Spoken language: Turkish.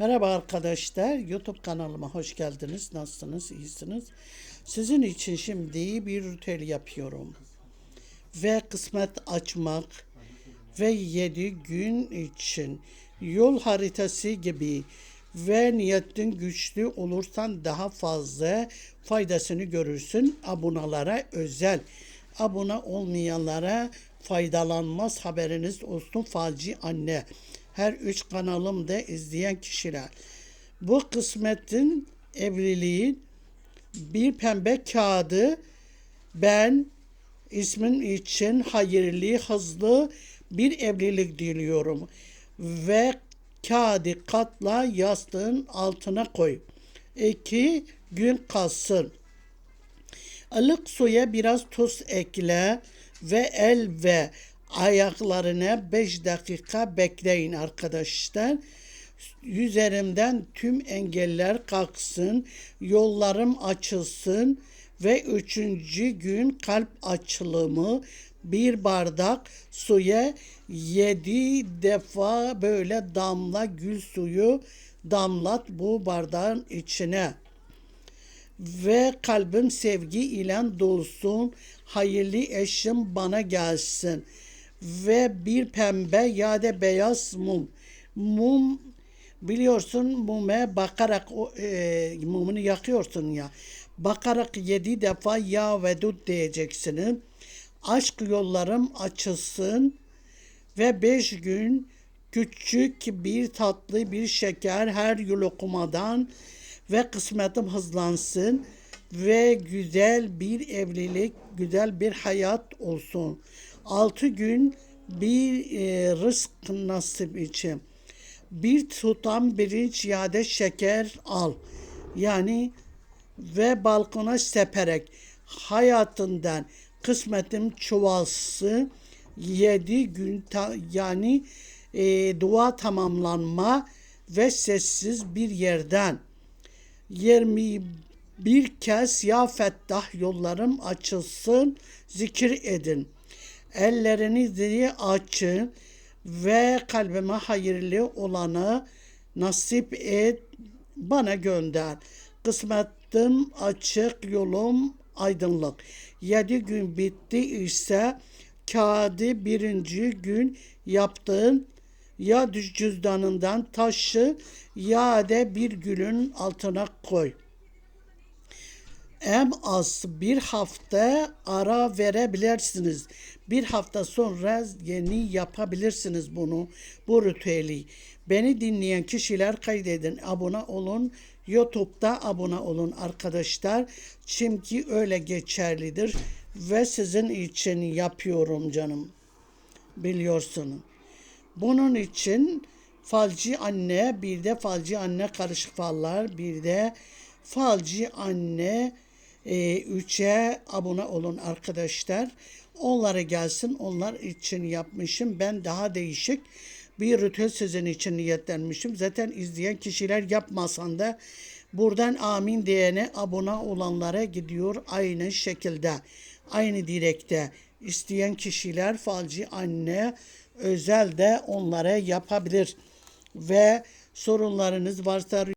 Merhaba arkadaşlar, YouTube kanalıma hoş geldiniz. Nasılsınız, iyisiniz? Sizin için şimdi bir ritüel yapıyorum. Ve kısmet açmak ve 7 gün için yol haritası gibi ve niyetin güçlü olursan daha fazla faydasını görürsün. Abonalara özel. Abone olmayanlara faydalanmaz haberiniz olsun falcı anne. Her üç kanalımda izleyen kişiler. Bu kısmetin evliliğin bir pembe kağıdı ben ismin için hayırlı, hızlı bir evlilik diliyorum. Ve kağıdı katla yastığın altına koy. İki gün kalsın. Ilık suya biraz tuz ekle ve el ve ayaklarına 5 dakika bekleyin arkadaşlar. Üzerimden tüm engeller kalksın, yollarım açılsın ve üçüncü gün kalp açılımı bir bardak suya yedi defa böyle damla gül suyu damlat bu bardağın içine ve kalbim sevgi ile dolsun. Hayırlı eşim bana gelsin. Ve bir pembe ya da beyaz mum. Mum biliyorsun mume bakarak e, mumunu yakıyorsun ya. Bakarak yedi defa ya vedud diyeceksiniz. Aşk yollarım açılsın ve beş gün küçük bir tatlı bir şeker her lokumadan ve kısmetim hızlansın ve güzel bir evlilik, güzel bir hayat olsun. Altı gün bir e, rızk nasip için. Bir tutam birinci ya da şeker al. Yani ve balkona seperek hayatından kısmetim çoğalsın. Yedi gün ta, yani e, dua tamamlanma ve sessiz bir yerden 21 kez ya fettah yollarım açılsın zikir edin. Ellerinizi açın ve kalbime hayırlı olanı nasip et bana gönder. Kısmetim açık yolum aydınlık. Yedi gün bitti ise kağıdı birinci gün yaptığın ya cüzdanından taşı ya da bir gülün altına koy. En az bir hafta ara verebilirsiniz. Bir hafta sonra yeni yapabilirsiniz bunu, bu ritüeli. Beni dinleyen kişiler kaydedin, abone olun. YouTube'da abone olun arkadaşlar. Çünkü öyle geçerlidir ve sizin için yapıyorum canım. Biliyorsunuz. Bunun için falcı anne, bir de falcı anne karışık fallar, bir de falcı anne e, üçe abone olun arkadaşlar. Onlara gelsin, onlar için yapmışım. Ben daha değişik bir ritüel sizin için niyetlenmişim. Zaten izleyen kişiler yapmasan da buradan amin diyene abone olanlara gidiyor aynı şekilde. Aynı direkte isteyen kişiler falcı anne özel de onlara yapabilir. Ve sorunlarınız varsa